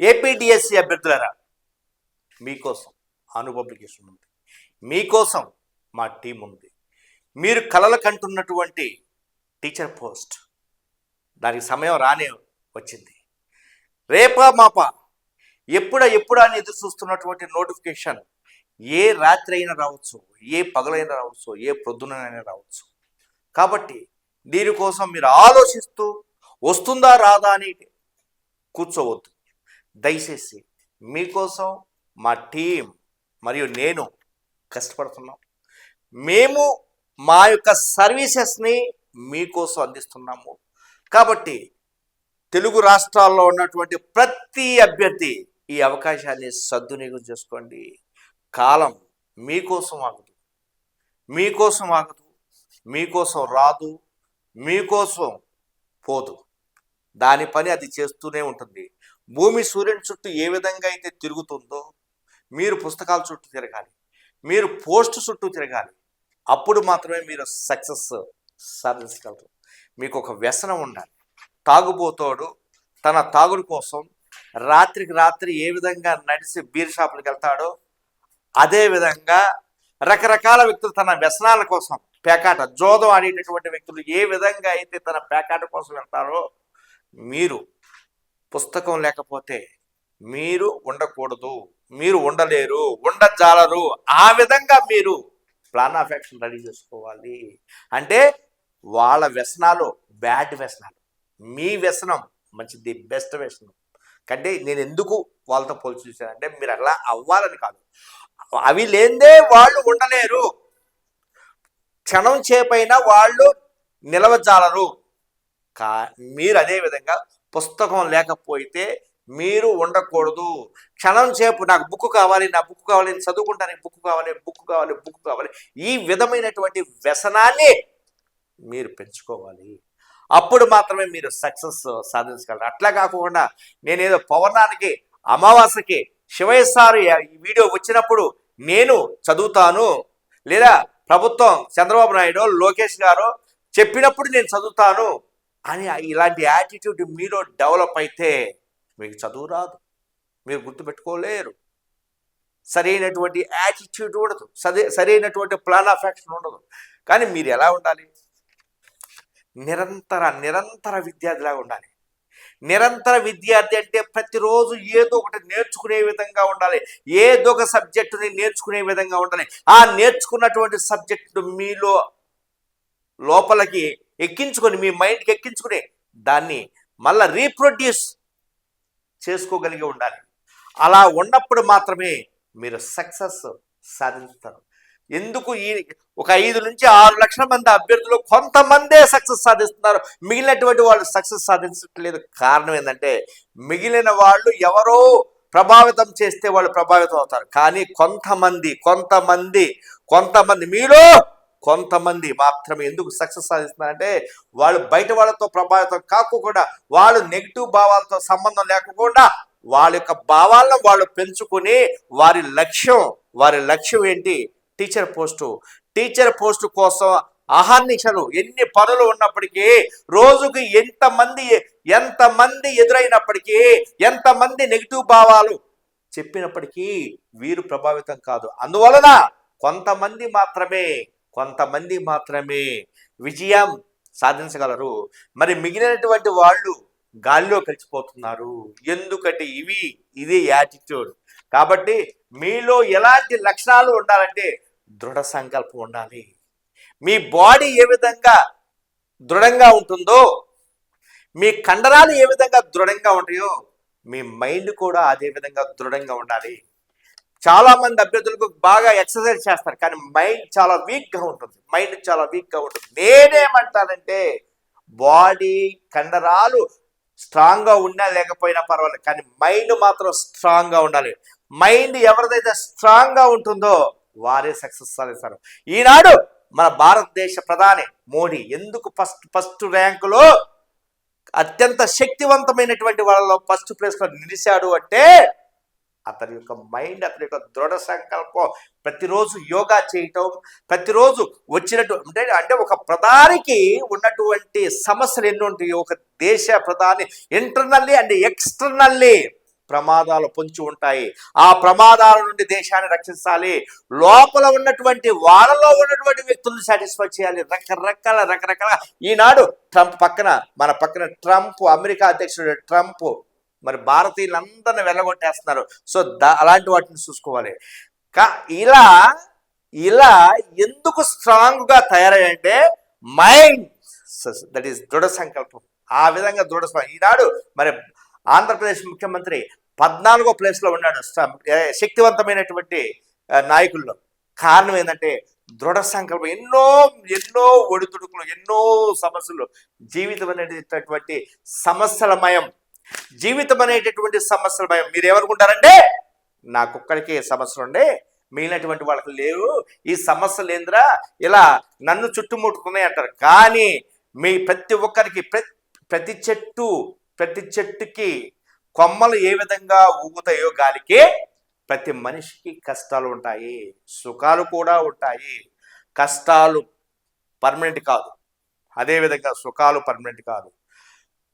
ఏపీటీఎస్సీ అభ్యర్థులరా మీకోసం అను పబ్లికేషన్ ఉంది. మీకోసం మా టీం ఉంది. మీరు కలలు కంటున్నటువంటి టీచర్ పోస్ట్ దానికి సమయం రానే వచ్చింది. రేపా మాపా ఎప్పుడా ఎప్పుడా అని ఎదురు చూస్తున్నటువంటి నోటిఫికేషన్ ఏ రాత్రి అయినా రావచ్చు ఏ పగలైనా రావచ్చు ఏ ప్రొద్దునైనా రావచ్చు. కాబట్టి దీనికోసం మీరు ఆలోచిస్తూ వస్తుందా రాదా అని కూర్చోవద్దు. దయచేసి మీకోసం మా టీం మరియు నేను కష్టపడుతున్నాం. మేము మా యొక్క సర్వీసెస్ని మీకోసం అందిస్తున్నాము. కాబట్టి తెలుగు రాష్ట్రాల్లో ఉన్నటువంటి ప్రతి అభ్యర్థి ఈ అవకాశాన్ని సద్వినియోగం చేసుకోండి. కాలం మీకోసం ఆగదు. మీకోసం ఆగదు. మీకోసం రాదు. మీకోసం పోదు. దాని పని అది చేస్తూనే ఉంటుంది. భూమి సూర్యుని చుట్టూ ఏ విధంగా అయితే తిరుగుతుందో మీరు పుస్తకాల చుట్టూ తిరగాలి. మీరు పోస్ట్ చుట్టూ తిరగాలి. అప్పుడు మాత్రమే మీరు సక్సెస్ సాధించగలరు. మీకు ఒక వ్యసనం ఉండాలి. తాగుబోతోడు తన తాగుడు కోసం రాత్రికి రాత్రి ఏ విధంగా నడిచి బీర్ షాపులకు వెళ్తాడో అదేవిధంగా రకరకాల వ్యక్తులు తన వ్యసనాల కోసం పేకాట జోదం ఆడేటటువంటి వ్యక్తులు ఏ విధంగా అయితే తన పేకాట కోసం వెళ్తారో మీరు పుస్తకం లేకపోతే మీరు ఉండకూడదు. మీరు ఉండలేరు ఉండజాలరు. ఆ విధంగా మీరు ప్లాన్ ఆఫ్ యాక్షన్ రెడీ చేసుకోవాలి. అంటే వాళ్ళ వ్యసనాలు బ్యాడ్ వ్యసనాలు. మీ వ్యసనం మంచిది బెస్ట్ వ్యసనం. కంటే నేను ఎందుకు వాళ్ళతో పోల్చి చూశానంటే మీరు అలా అవ్వాలని కాదు. అవి లేదే వాళ్ళు ఉండలేరు. క్షణం చేపైన వాళ్ళు నిలవజాలరు. కా మీరు అదే విధంగా పుస్తకం లేకపోతే మీరు ఉండకూడదు. క్షణం సేపు నాకు బుక్ కావాలి నా బుక్ కావాలి నేను చదువుకుంటానికి బుక్ కావాలి బుక్ కావాలి బుక్ కావాలి. ఈ విధమైనటువంటి వ్యసనాన్ని మీరు పెంచుకోవాలి. అప్పుడు మాత్రమే మీరు సక్సెస్ సాధించగలరు. అట్లా కాకుండా నేనేదో పౌర్ణానికి అమావాస్యకి శివయసారి సారు ఈ వీడియో వచ్చినప్పుడు నేను చదువుతాను. లేదా ప్రభుత్వం చంద్రబాబు నాయుడు లోకేష్ గారు చెప్పినప్పుడు నేను చదువుతాను. అని ఇలాంటి యాటిట్యూడ్ మీలో డెవలప్ అయితే మీకు చదువు రాదు. మీరు గుర్తుపెట్టుకోలేరు. సరైనటువంటి యాటిట్యూడ్ ఉండదు. సరే సరైనటువంటి ప్లాన్ ఆఫ్ యాక్షన్ ఉండదు. కానీ మీరు ఎలా ఉండాలి? నిరంతర నిరంతర విద్యార్థిలాగా ఉండాలి. నిరంతర విద్యార్థి అంటే ప్రతిరోజు ఏదో ఒకటి నేర్చుకునే విధంగా ఉండాలి. ఏదో ఒక సబ్జెక్టుని నేర్చుకునే విధంగా ఉండాలి. ఆ నేర్చుకున్నటువంటి సబ్జెక్టు మీలో లోపలికి ఎక్కించుకొని మీ మైండ్కి ఎక్కించుకుని దాన్ని మళ్ళా రీప్రొడ్యూస్ చేసుకోగలిగి ఉండాలి. అలా ఉన్నప్పుడు మాత్రమే మీరు సక్సెస్ సాధిస్తారు. ఎందుకు ఈ ఒక ఐదు నుంచి ఆరు లక్షల మంది అభ్యర్థులు కొంతమందే సక్సెస్ సాధిస్తున్నారు. మిగిలినటువంటి వాళ్ళు సక్సెస్ సాధించట్లేదు. కారణం ఏంటంటే మిగిలిన వాళ్ళు ఎవరో ప్రభావితం చేస్తే వాళ్ళు ప్రభావితం అవుతారు. కానీ కొంతమంది కొంతమంది కొంతమంది మీలో కొంతమంది మాత్రమే ఎందుకు సక్సెస్ సాధిస్తున్నారంటే వాళ్ళు బయట వాళ్ళతో ప్రభావితం కాకుండా వాళ్ళు నెగిటివ్ భావాలతో సంబంధం లేకుండా వాళ్ళ యొక్క భావాలను వాళ్ళు పెంచుకుని వారి లక్ష్యం వారి లక్ష్యం ఏంటి? Teacher post. టీచర్ పోస్టు కోసం అహర్నిశలు ఎన్ని పనులు ఉన్నప్పటికీ రోజుకి ఎంతమంది ఎంతమంది ఎదురైనప్పటికీ ఎంతమంది నెగిటివ్ భావాలు చెప్పినప్పటికీ వీరు ప్రభావితం కాదు. అందువలన కొంతమంది మాత్రమే కొంతమంది మాత్రమే విజయం సాధించగలరు. మరి మిగిలినటువంటి వాళ్ళు గాలిలో కలిసిపోతున్నారు. ఎందుకంటే ఇవి ఇది యాటిట్యూడ్ కాబట్టి మీలో ఎలాంటి లక్షణాలు ఉండాలంటే దృఢ సంకల్పం ఉండాలి. మీ బాడీ ఏ విధంగా దృఢంగా ఉంటుందో మీ కండరాలు ఏ విధంగా దృఢంగా ఉంటాయో మీ మైండ్ కూడా అదే విధంగా దృఢంగా ఉండాలి. చాలా మంది అభ్యర్థులకు బాగా ఎక్సర్సైజ్ చేస్తారు కానీ మైండ్ చాలా వీక్గా ఉంటుంది. మైండ్ చాలా వీక్గా ఉంటుంది. నేనేమంటానంటే బాడీ కండరాలు స్ట్రాంగ్గా ఉన్నా లేకపోయినా పర్వాలేదు కానీ మైండ్ మాత్రం స్ట్రాంగ్గా ఉండాలి. మైండ్ ఎవరిదైతే స్ట్రాంగ్గా ఉంటుందో వారే సక్సెస్ సాధిస్తారు. ఈనాడు మన భారతదేశ ప్రధాని మోడీ ఎందుకు ఫస్ట్ ఫస్ట్ ర్యాంకులో అత్యంత శక్తివంతమైనటువంటి వాళ్ళలో ఫస్ట్ ప్లేస్లో నిలిచాడు అంటే అతని యొక్క మైండ్ అతని యొక్క దృఢ సంకల్పం ప్రతిరోజు యోగా చేయటం ప్రతిరోజు వచ్చినట్టు అంటే అంటే ఒక ప్రధానికి ఉన్నటువంటి సమస్యలు ఎన్ని ఉంటాయి ఒక దేశ ప్రధాని ఇంటర్నల్లీ అండ్ ఎక్స్టర్నల్లీ ప్రమాదాలు పొంచి ఉంటాయి. ఆ ప్రమాదాల నుండి దేశాన్ని రక్షించాలి. లోపల ఉన్నటువంటి వాళ్ళలో ఉన్నటువంటి వ్యక్తులను సాటిస్ఫై చేయాలి. రకరకాల రకరకాల ఈనాడు ట్రంప్ పక్కన మన పక్కన ట్రంప్ అమెరికా అధ్యక్షుడు ట్రంప్ మరి భారతీయులందరిని వెళ్ళగొట్టేస్తున్నారు సో అలాంటి వాటిని చూసుకోవాలి. కా ఇలా ఇలా ఎందుకు స్ట్రాంగ్గా తయారయ్యంటే మైండ్ దట్ ఈస్ దృఢ సంకల్పం. ఆ విధంగా దృఢ సం- ఈనాడు మరి ఆంధ్రప్రదేశ్ ముఖ్యమంత్రి పద్నాలుగో ప్లేస్లో ఉన్నాడు. శక్తివంతమైనటువంటి నాయకుల్లో. కారణం ఏంటంటే దృఢ సంకల్పం. ఎన్నో ఎన్నో ఒడిదుడుకులు ఎన్నో సమస్యలు జీవితం అనేటటువంటి సమస్యలమయం జీవితం అనేటటువంటి సమస్యలమయం మీరు ఏమనుకుంటారంటే నాకొక్కడికే సమస్యలు ఉండే మిగిలినటువంటి వాళ్ళకి లేవు. ఈ సమస్యలు ఏందిరా? ఇలా నన్ను చుట్టుముట్టుకున్నాయి అంటారు. కానీ మీ ప్రతి ఒక్కరికి ప్రతి ప్రతి చెట్టు ప్రతి చెట్టుకి కొమ్మలు ఏ విధంగా ఊగుతాయో గాలికి ప్రతి మనిషికి కష్టాలు ఉంటాయి. సుఖాలు కూడా ఉంటాయి. కష్టాలు పర్మనెంట్ కాదు. అదేవిధంగా సుఖాలు పర్మనెంట్ కాదు.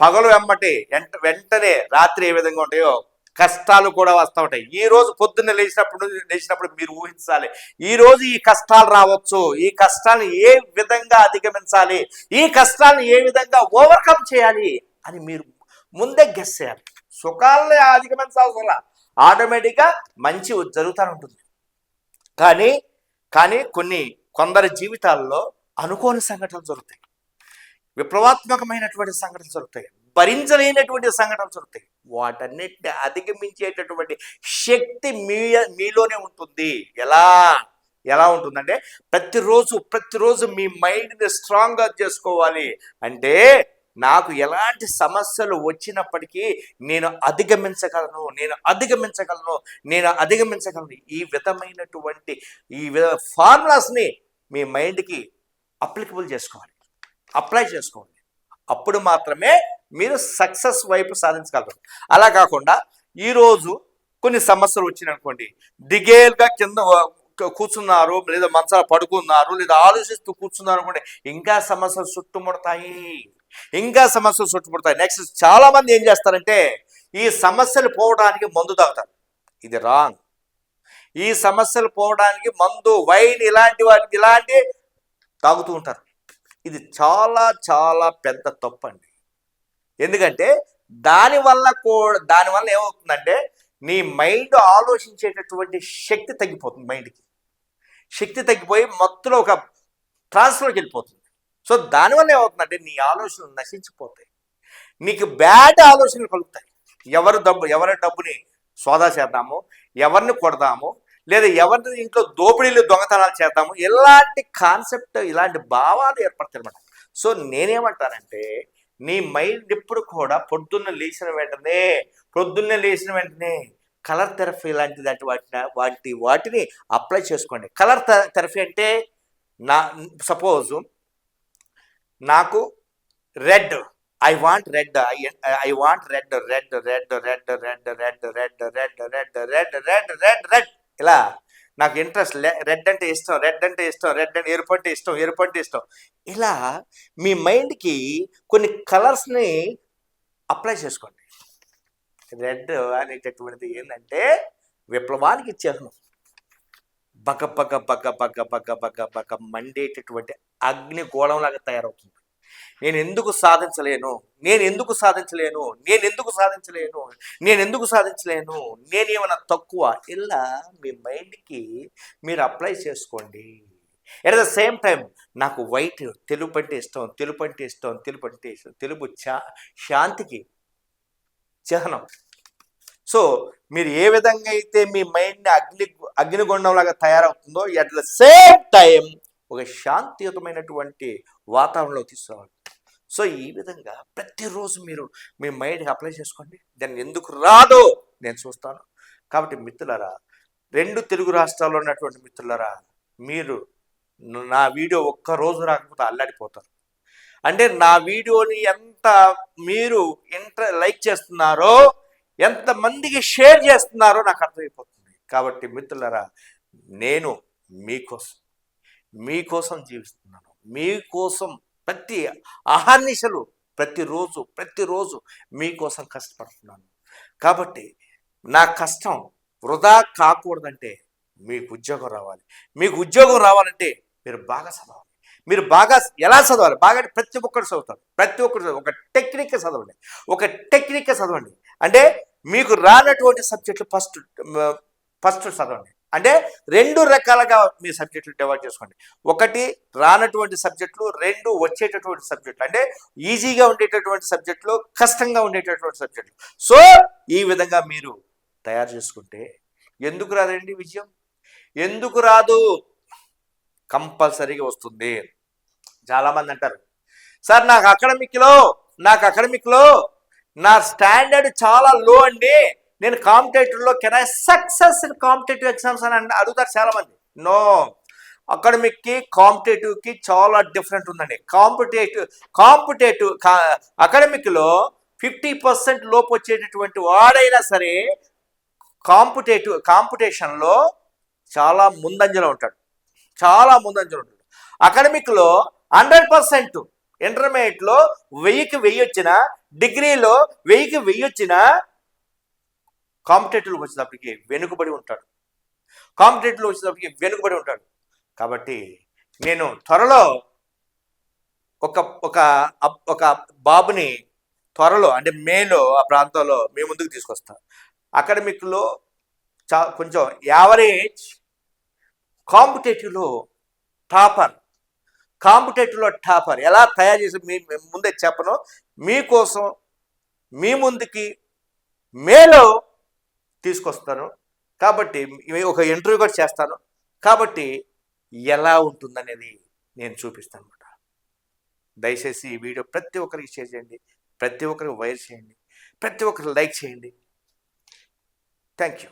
పగలు వెంబటి వెంట వెంటనే రాత్రి ఏ విధంగా ఉంటాయో కష్టాలు కూడా వస్తూ ఉంటాయి. ఈ రోజు పొద్దున్న లేచినప్పుడు లేచినప్పుడు మీరు ఊహించాలి. ఈ రోజు ఈ కష్టాలు రావచ్చు. ఈ కష్టాలను ఏ విధంగా అధిగమించాలి? ఈ కష్టాలను ఏ విధంగా ఓవర్కమ్ చేయాలి అని మీరు ముందే గెస్ చేయాలి. సుఖాలని అధిగమించాల్సిన ఆటోమేటిక్గా మంచి జరుగుతూ ఉంటుంది. కానీ కానీ కొన్ని కొందరి జీవితాల్లో అనుకోని సంఘటనలు జరుగుతాయి. విప్లవాత్మకమైనటువంటి సంఘటనలు జరుగుతాయి. భరించలేనటువంటి సంఘటనలు జరుగుతాయి. వాటన్నిటిని అధిగమించేటటువంటి శక్తి మీ మీలోనే ఉంటుంది. ఎలా? ఎలా ఉంటుందంటే ప్రతిరోజు ప్రతిరోజు మీ మైండ్ని స్ట్రాంగ్గా చేసుకోవాలి. అంటే నాకు ఎలాంటి సమస్యలు వచ్చినప్పటికీ నేను అధిగమించగలను నేను అధిగమించగలను నేను అధిగమించగలను. ఈ విధమైనటువంటి ఈ విధ ఫార్ములాస్ని మీ మైండ్కి అప్లికబుల్ చేసుకోవాలి. అప్లై చేసుకోండి. అప్పుడు మాత్రమే మీరు సక్సెస్ వైపు సాధించగలరు. అలా కాకుండా ఈరోజు కొన్ని సమస్యలు వచ్చినాయనుకోండి దిగేలుగా కింద కూర్చున్నారు లేదా మంచాల పడుకున్నారు లేదా ఆలోచిస్తూ కూర్చున్నారు అనుకోండి ఇంకా సమస్యలు చుట్టుముడతాయి. ఇంకా సమస్యలు చుట్టుముడతాయి. నెక్స్ట్ చాలామంది ఏం చేస్తారంటే ఈ సమస్యలు పోవడానికి మందు తాగుతారు. ఇది రాంగ్. ఈ సమస్యలు పోవడానికి మందు వైన్ ఇలాంటి వాటికి ఇలాంటి తాగుతూ ఉంటారు. ఇది చాలా చాలా పెద్ద తప్పు అండి ఎందుకంటే దానివల్ల కూడా దానివల్ల ఏమవుతుందంటే నీ మైండ్ ఆలోచించేటటువంటి శక్తి తగ్గిపోతుంది మైండ్కి. శక్తి తగ్గిపోయి మొత్తంలో ఒక ట్రాన్స్ఫర్కి వెళ్ళిపోతుంది. సో దానివల్ల ఏమవుతుందంటే నీ ఆలోచనలు నశించిపోతాయి. నీకు బ్యాడ్ ఆలోచనలు కలుగుతాయి. ఎవరు డబ్బు ఎవరి డబ్బుని సోదా చేద్దాము ఎవరిని కొడదాము లేదా ఎవరి ఇంట్లో దోపిడీలు దొంగతనాలు చేద్దాము ఇలాంటి కాన్సెప్ట్ ఇలాంటి భావాలు ఏర్పడతాయన్నమాట సో నేనేమంటానంటే నీ మైండ్ ఎప్పుడు కూడా పొద్దున్న లేచిన వెంటనే పొద్దున్నే లేచిన వెంటనే కలర్ థెరపీ లాంటి దాటి వాటిని వాటి వాటిని అప్లై చేసుకోండి కలర్ థెరపీ అంటే నా సపోజ్ నాకు red I want red I want red red red red red red red red red red red red red ఇలా నాకు ఇంట్రెస్ట్ రెడ్ అంటే ఇష్టం రెడ్ అంటే ఇష్టం రెడ్ అంటే ఎరుపు అంటే ఇష్టం ఎరుపు అంటే ఇష్టం. ఇలా మీ మైండ్కి కొన్ని కలర్స్ని అప్లై చేసుకోండి. రెడ్ అనేటటువంటిది ఏంటంటే విప్లవానికి చిహ్నం. బగ బగ బగ బగ బగ బగ బగ మండేటటువంటి అగ్నిగోళంలాగా తయారవుతుంది. నేను ఎందుకు సాధించలేను? నేను ఎందుకు సాధించలేను? నేను ఎందుకు సాధించలేను? నేను ఎందుకు సాధించలేను? నేనేమైనా తక్కువ? ఇలా మీ మైండ్కి మీరు అప్లై చేసుకోండి. ఎట్ ద సేమ్ టైం నాకు వైట్ తెలుపు అంటే ఇష్టం తెలుపు అంటే ఇష్టం తెలుపు అంటే ఇష్టం తెలుపు చా శాంతికి చిహ్నం. సో మీరు ఏ విధంగా అయితే మీ మైండ్ని అగ్ని అగ్నిగుండంలాగా తయారవుతుందో ఎట్ ద సేమ్ టైం ఒక శాంతియుతమైనటువంటి వాతావరణంలో తీసుకురావాలి సో ఈ విధంగా ప్రతిరోజు మీరు మీ మైండ్కి అప్లై చేసుకోండి. దాన్ని ఎందుకు రాదో నేను చూస్తాను. కాబట్టి మిత్రులరా రెండు తెలుగు రాష్ట్రాల్లో ఉన్నటువంటి మిత్రులరా మీరు నా వీడియో ఒక్క రోజు రాకపోతే అల్లాడిపోతారు. అంటే నా వీడియోని ఎంత మీరు ఇంటర్ లైక్ చేస్తున్నారో ఎంతమందికి షేర్ చేస్తున్నారో నాకు అర్థమైపోతుంది. కాబట్టి మిత్రులరా నేను మీకోసం మీకోసం జీవిస్తున్నాను. మీకోసం ప్రతి అహర్నిశలు ప్రతిరోజు ప్రతిరోజు మీకోసం కష్టపడుతున్నాను. కాబట్టి నా కష్టం వృధా కాకూడదంటే మీకు ఉద్యోగం రావాలి. మీకు ఉద్యోగం రావాలంటే మీరు బాగా చదవాలి. మీరు బాగా ఎలా చదవాలి? బాగా అంటే ప్రతి ఒక్కరు చదువుతారు. ప్రతి ఒక్కరు ఒక టెక్నిక్ చదవండి. ఒక టెక్నిక్ చదవండి. అంటే మీకు రానటువంటి సబ్జెక్టులు ఫస్ట్ ఫస్ట్ చదవండి. అంటే రెండు రకాలుగా మీ సబ్జెక్టులు డివైడ్ చేసుకోండి. ఒకటి రానటువంటి సబ్జెక్టులు రెండు వచ్చేటటువంటి సబ్జెక్టులు. అంటే ఈజీగా ఉండేటటువంటి సబ్జెక్టులు కష్టంగా ఉండేటటువంటి సబ్జెక్టులు. సో ఈ విధంగా మీరు తయారు చేసుకుంటే ఎందుకు రాదండి విజయం? ఎందుకు రాదు? కంపల్సరీగా వస్తుంది. చాలామంది అంటారు సార్ నాకు అకాడమిక్లో నాకు అకాడమిక్లో నా స్టాండర్డ్ చాలా లో అండి. నేను కాంపిటేటివ్లో can I success in competitive exams అని అడుగుతారు చాలామంది. నో అకాడమిక్కి కాంపిటేటివ్కి చాలా డిఫరెంట్ ఉందండి. కాంపిటేటివ్ కాంపిటేటివ్ అకాడమిక్లో ఫిఫ్టీ పర్సెంట్ లోపు వచ్చేటటువంటి వాడైనా సరే కాంపిటేటివ్ కాంపిటీషన్లో చాలా ముందంజలో ఉంటాడు. చాలా ముందంజలో ఉంటాడు. అకాడమిక్లో హండ్రెడ్ పర్సెంట్ ఇంటర్మీడియట్లో వెయ్యికి వెయ్యి వచ్చిన డిగ్రీలో వెయ్యికి వెయ్యి వచ్చిన కాంపిటేటివ్కి వచ్చేటప్పటికి వెనుకబడి ఉంటాడు. కాంపిటేటివ్లో వచ్చేటప్పటికి వెనుకబడి ఉంటాడు. కాబట్టి నేను త్వరలో ఒక ఒక అబ్- ఒక బాబుని త్వరలో అంటే మేలో ఆ ప్రాంతంలో మీ ముందుకు తీసుకొస్తాను అకాడమిక్లో చా కొంచెం యావరేజ్ కాంపిటేటివ్లో టాపర్. కాంపిటేటివ్లో టాపర్. ఎలా తయారు చేసి మీ మీ ముందే చెప్పను. మీకోసం మీ ముందుకి మేలో తీసుకొస్తాను. కాబట్టి ఒక ఇంటర్వ్యూ కూడా చేస్తాను. కాబట్టి ఎలా ఉంటుందనేది నేను చూపిస్తాను అనమాట దయచేసి ఈ వీడియో ప్రతి ఒక్కరికి షేర్ చేయండి. ప్రతి ఒక్కరికి వైర్ చేయండి. ప్రతి ఒక్కరికి లైక్ చేయండి. Thank you